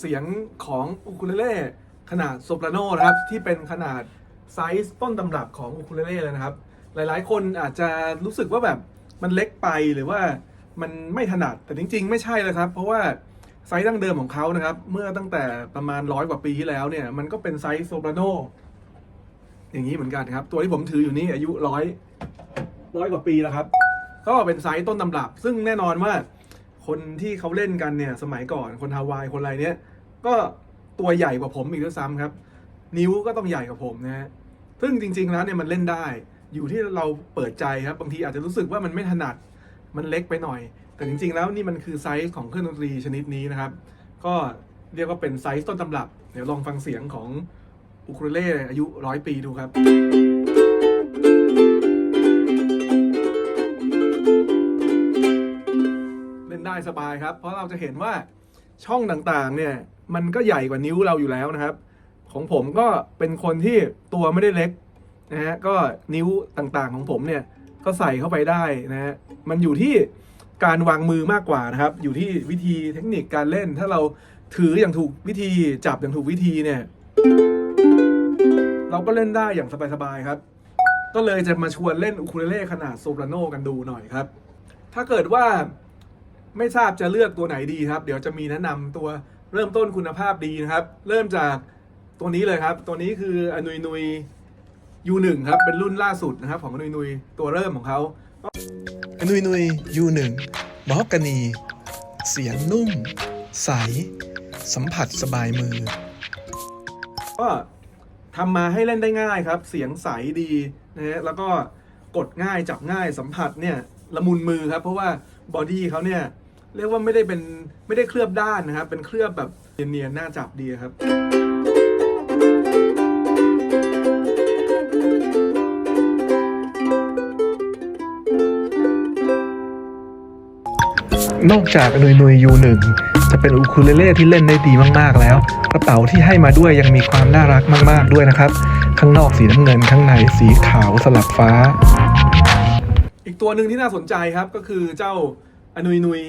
เสียงของอูคูเลเล่ขนาดโซปราโนนะครับ ที่เป็นขนาดไซส์ต้นตำรับของอูคูเลเล่เลยนะครับ หลายๆ คนอาจจะรู้สึกว่าแบบมันเล็กไปหรือว่ามันไม่ถนัดแต่จริง ๆ ไม่ใช่เลยครับ เพราะว่าไซส์ดั้งเดิมของเขานะครับ เมื่อตั้งแต่ประมาณร้อยกว่าปีที่แล้วเนี่ย มันก็เป็นไซส์โซปราโนอย่างนี้เหมือนกันครับ ตัวที่ผมถืออยู่นี่อายุร้อยร้อยกว่าปีแล้วครับ ก็เป็นไซส์ต้นตำรับ ซึ่งแน่นอนว่าคนที่เขาเล่นกันเนี่ยสมัยก่อนคนฮาวายคนอะไรเนี่ย ก็ตัวใหญ่กว่าผมอีกด้วยซ้ำครับ นิ้วก็ต้องใหญ่กว่าผมนะฮะซึ่งจริง ๆ แล้วเนี่ยมันเล่นได้ อยู่ที่เราเปิดใจครับบางทีอาจจะรู้สึกว่ามันไม่ถนัดมันเล็กไปหน่อย แต่จริง ๆ แล้วนี่มันคือไซส์ของเครื่องดนตรีชนิดนี้นะครับ ก็เรียกว่าเป็นไซส์ต้นตำรับ เดี๋ยวลองฟังเสียงของอุคูเลเล่อายุร้อยปีดูครับเล่นได้สบายครับ เพราะเราจะเห็นว่า ช่องต่างๆเนี่ยมันก็ใหญ่กว่านิ้วเราอยู่แล้วนะครับ ของผมก็เป็นคนที่ตัวไม่ได้เล็กนะฮะก็นิ้วต่างๆของผมเนี่ยก็ใส่เข้าไปได้นะฮะมันอยู่ที่การวางมือมากกว่านะครับ อยู่ที่วิธีเทคนิคการเล่น ถ้าเราถืออย่างถูกวิธีจับอย่างถูกวิธีเนี่ยเราก็เล่นได้อย่างสบายๆครับ ก็เลยจะมาชวนเล่นอูคูเลเล่ขนาดโซปราโนกันดูหน่อยครับ ถ้าเกิดว่า ไม่ทราบจะเลือกตัวไหนดีครับ เดี๋ยวจะมีแนะนำตัวเริ่มต้นคุณภาพดีนะครับ เริ่มจากตัวนี้เลยครับ ตัวนี้คืออนุยนุย U1 ครับ เป็นรุ่นล่าสุดนะครับ ของอนุยนุยตัวเริ่มของเขาอนุยนุย U1 มฮอกกานี เสียงนุ่ม ใส สัมผัสสบายมือ ก็ทำมาให้เล่นได้ง่ายครับ เสียงใสดีนะฮะแล้วก็กดง่ายจับง่ายสัมผัสเนี่ยละมุนมือครับ เพราะว่าบอดี้เขาเนี่ย เรียกว่าไม่ได้เป็นไม่ได้เคลือบด้านนะครับ เป็นเคลือบแบบเนียนๆน่าจับดีครับนอกจากอนุยนุย U1 จะเป็นอูคูเลเล่ที่เล่นได้ดีมากๆแล้ว กระเป๋าที่ให้มาด้วยยังมีความน่ารักมากๆด้วยนะครับ ข้างนอกสีน้ำเงินข้างในสีขาวสลับฟ้า อีกตัวหนึ่งที่น่าสนใจครับก็คือเจ้าอนุยนุย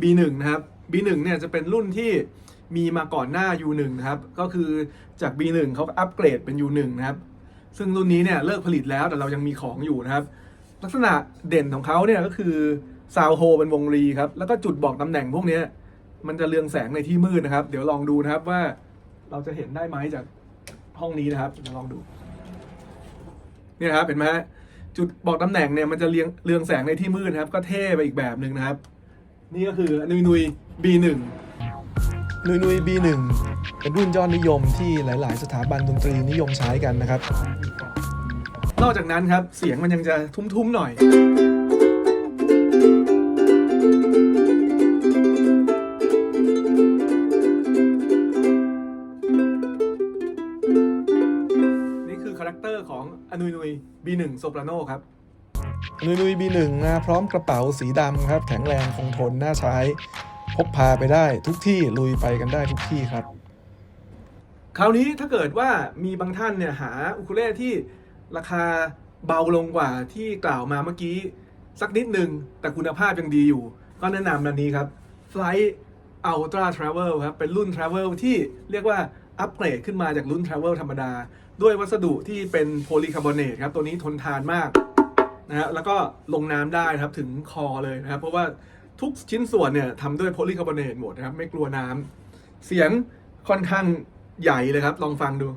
B1 นะครับ B1 เนี่ยจะเป็นรุ่นที่มีมาก่อนหน้า U1 นะครับ ก็คือจาก B1 เขาอัปเกรดเป็น U1 นะครับ ซึ่งรุ่นนี้เนี่ยเลิกผลิตแล้วแต่เรายังมีของอยู่นะครับ ลักษณะเด่นของเขาเนี่ยก็คือซาวโฮเป็นวงรีครับ แล้วก็จุดบอกตำแหน่งพวกนี้มันจะเรืองแสงในที่มืดนะครับ เดี๋ยวลองดูนะครับว่าเราจะเห็นได้ไหมจากห้องนี้นะครับเดี๋ยวลองดูนี่นะครับเห็นไหมจุดบอกตำแหน่งเนี่ยมันจะเรียงเรืองแสงในที่มืดนะครับ ก็เท่ไปอีกแบบหนึ่งนะครับ นี่ก็คือนุยนุย B1 นุยนุย B1 เป็นรุ่นยอดนิยมที่หลาย ๆ สถาบันดนตรีนิยมใช้กันนะครับ นอกจากนั้นครับ เสียงมันยังจะทุ้ม ๆ หน่อยนี่คือคาแรคเตอร์ของอนุยนุย B1 โซปราโนครับ นุยนุย B1 มาพร้อมกระเป๋าสีดำครับแข็งแรงคงทนน่าใช้พกพาไปได้ทุกที่ลุยไปกันได้ทุกที่ครับ คราวนี้ถ้าเกิดว่ามีบางท่านเนี่ยหาอุคูเลเล่ที่ราคาเบาลงกว่าที่กล่าวมาเมื่อกี้ สักนิดหนึ่งแต่คุณภาพยังดีอยู่ ก็แนะนำอันนี้ครับ Flight Ultra Travel ครับ เป็นรุ่น Travel ที่เรียกว่าอัปเกรดขึ้นมาจากรุ่น Travel ธรรมดา ด้วยวัสดุที่เป็นโพลีคาร์บอเนตครับ ตัวนี้ทนทานมาก นะฮะแล้วก็ลงน้ำได้นะครับถึงคอเลยนะครับ เพราะว่าทุกชิ้นส่วนเนี่ยทำด้วยโพลีคาร์บอเนตหมดนะครับ ไม่กลัวน้ำเสียงค่อนข้างใหญ่เลยครับ ลองฟังดู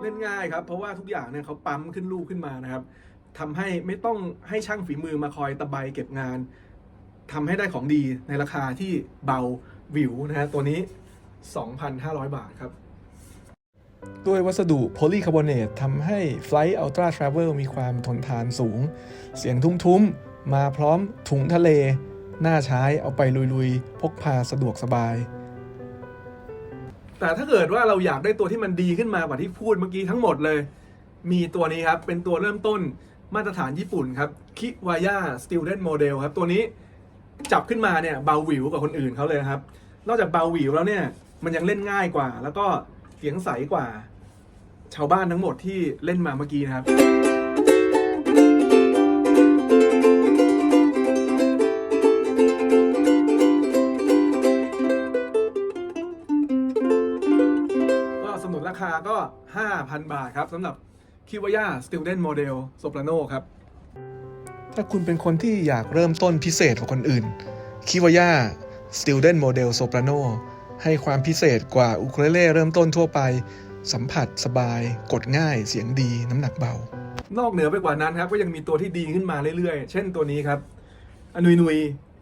เล่นง่ายครับ เพราะว่าทุกอย่างเนี่ยเขาปั๊มขึ้นลูกขึ้นมานะครับทำให้ไม่ต้องให้ช่างฝีมือมาคอยตะไบเก็บงาน ทำให้ได้ของดีในราคาที่เบาหวิวนะฮะตัวนี้ 2,500 บาทครับ ด้วยวัสดุโพลีคาร์บอเนตทำให้ Flight Ultra Travel มีความทนทานสูง เสียงทุ้มๆ มาพร้อมถุงทะเล น่าใช้เอาไปลุยๆ พกพาสะดวกสบาย แต่ถ้าเกิดว่าเราอยากได้ตัวที่มันดีขึ้นมากว่าที่พูดเมื่อกี้ทั้งหมดเลย มีตัวนี้ครับ เป็นตัวเริ่มต้นมาตรฐานญี่ปุ่นครับคิวายา Student Model ครับตัวนี้ จับขึ้นมาเนี่ยเบาหวิวกว่าคนอื่นเขาเลยครับ นอกจากเบาหวิวแล้วเนี่ยมันยังเล่นง่ายกว่า แล้วก็เสียงใสกว่า ชาวบ้านทั้งหมดที่เล่นมาเมื่อกี้นะครับก็สนุนราคาก็ 5,000 บาทครับสำหรับคิวายา Student Model Soprano ครับ ถ้าคุณเป็นคนที่อยากเริ่มต้นพิเศษกว่าคนอื่นคิวายา Student Model Soprano ให้ความพิเศษกว่าอุคูเลเล่เริ่มต้นทั่วไป สัมผัสสบาย กดง่ายเสียงดีน้ำหนักเบา นอกเหนือไปกว่านั้นครับ ก็ยังมีตัวที่ดีขึ้นมาเรื่อยๆ เช่นตัวนี้ครับ อนุยนุย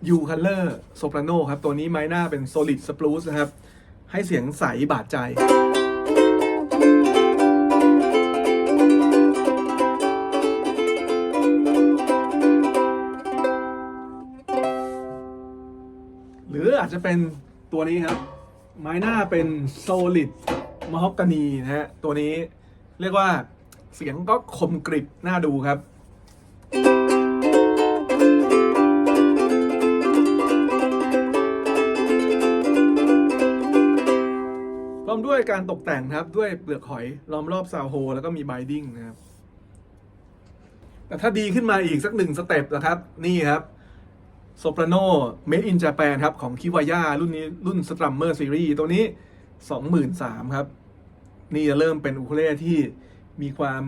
ยูคัลเลอร์โซปราโนครับ ตัวนี้ไม้หน้าเป็น Solid Spruce นะครับ ให้เสียงใสบาดใจ หรืออาจจะเป็นตัวนี้ครับ ไม้หน้าเป็น Solid มฮอกกานีนะฮะ ตัวนี้เรียกว่าเสียงก็คมกริบน่าดูครับ พร้อมด้วยการตกแต่งครับด้วยเปลือกหอยล้อมรอบซาวโฮ แล้วก็มีไบดิ้งนะครับ แต่ถ้าดีขึ้นมาอีกสักหนึ่งสเต็ปนะครับ นี่ครับ โซปราโนเมดอินจ a แปนครับของคิวายารุ่นนี้รุ่นสตรัมเมอร์ซีรีส์ตัวนี้ 23,000ครับ นี่จะเริ่มเป็นอูคูเล่ที่มีความ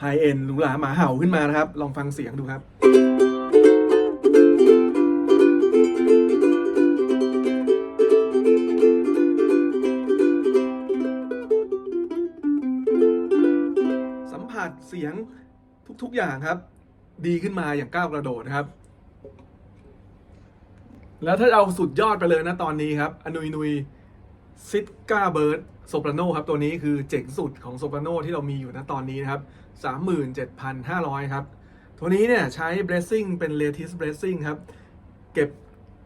ไฮเอ็นหรูหราหมาเห่าขึ้นมานะครับ ลองฟังเสียงดูครับสัมผัสเสียงทุกๆอย่างครับ ดีขึ้นมาอย่างก้าวกระโดดครับ แล้วถ้าเอาสุดยอดไปเลยนะตอนนี้ครับ อนุยนุยซิตกาเบิร์ดโซปราโนครับ ตัวนี้คือเจ๋งสุดของโซปราโนที่เรามีอยู่นะตอนนี้นะครับ 37,500 ครับ ตัวนี้เนี่ยใช้ blessing เป็น lattice blessing ครับ เก็บ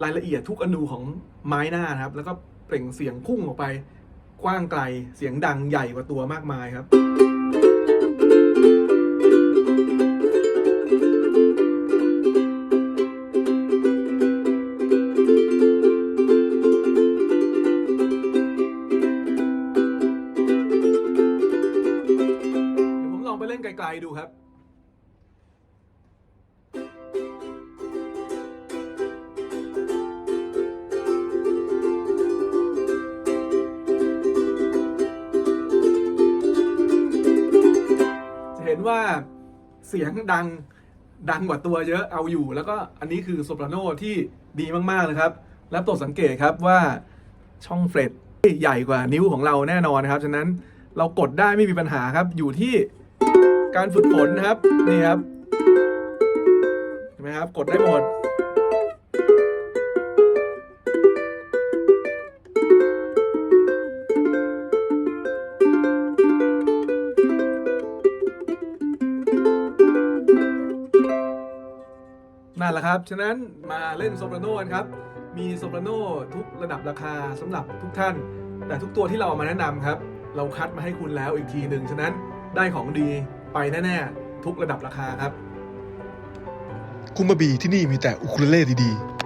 รายละเอียดทุกอนูของไม้หน้านะครับ แล้วก็เปล่งเสียงพุ่งออกไป กว้างไกลเสียงดังใหญ่กว่าตัวมากมายครับ ดูครับจะเห็นว่าเสียงดังดังกว่าตัวเยอะเอาอยู่ แล้วก็อันนี้คือโซปราโนที่ดีมาก ๆ นะครับ แล้วโปรดสังเกตครับว่าช่องเฟรดใหญ่กว่านิ้วของเราแน่นอนนะครับ ฉะนั้นเรากดได้ไม่มีปัญหาครับอยู่ที่ การฝึกฝนครับ นี่ครับเห็นไหมครับ กดได้หมด นั่นแหละครับ ฉะนั้นมาเล่นโซปราโนกันครับ มีโซปราโนทุกระดับราคาสำหรับทุกท่าน แต่ทุกตัวที่เราเอามาแนะนำครับ เราคัดมาให้คุณแล้วอีกทีหนึ่ง ฉะนั้นได้ของดี ไปแน่ ๆ ทุกระดับราคาครับ คุมาบีที่นี่มีแต่อุคุเลเล่ดี ๆ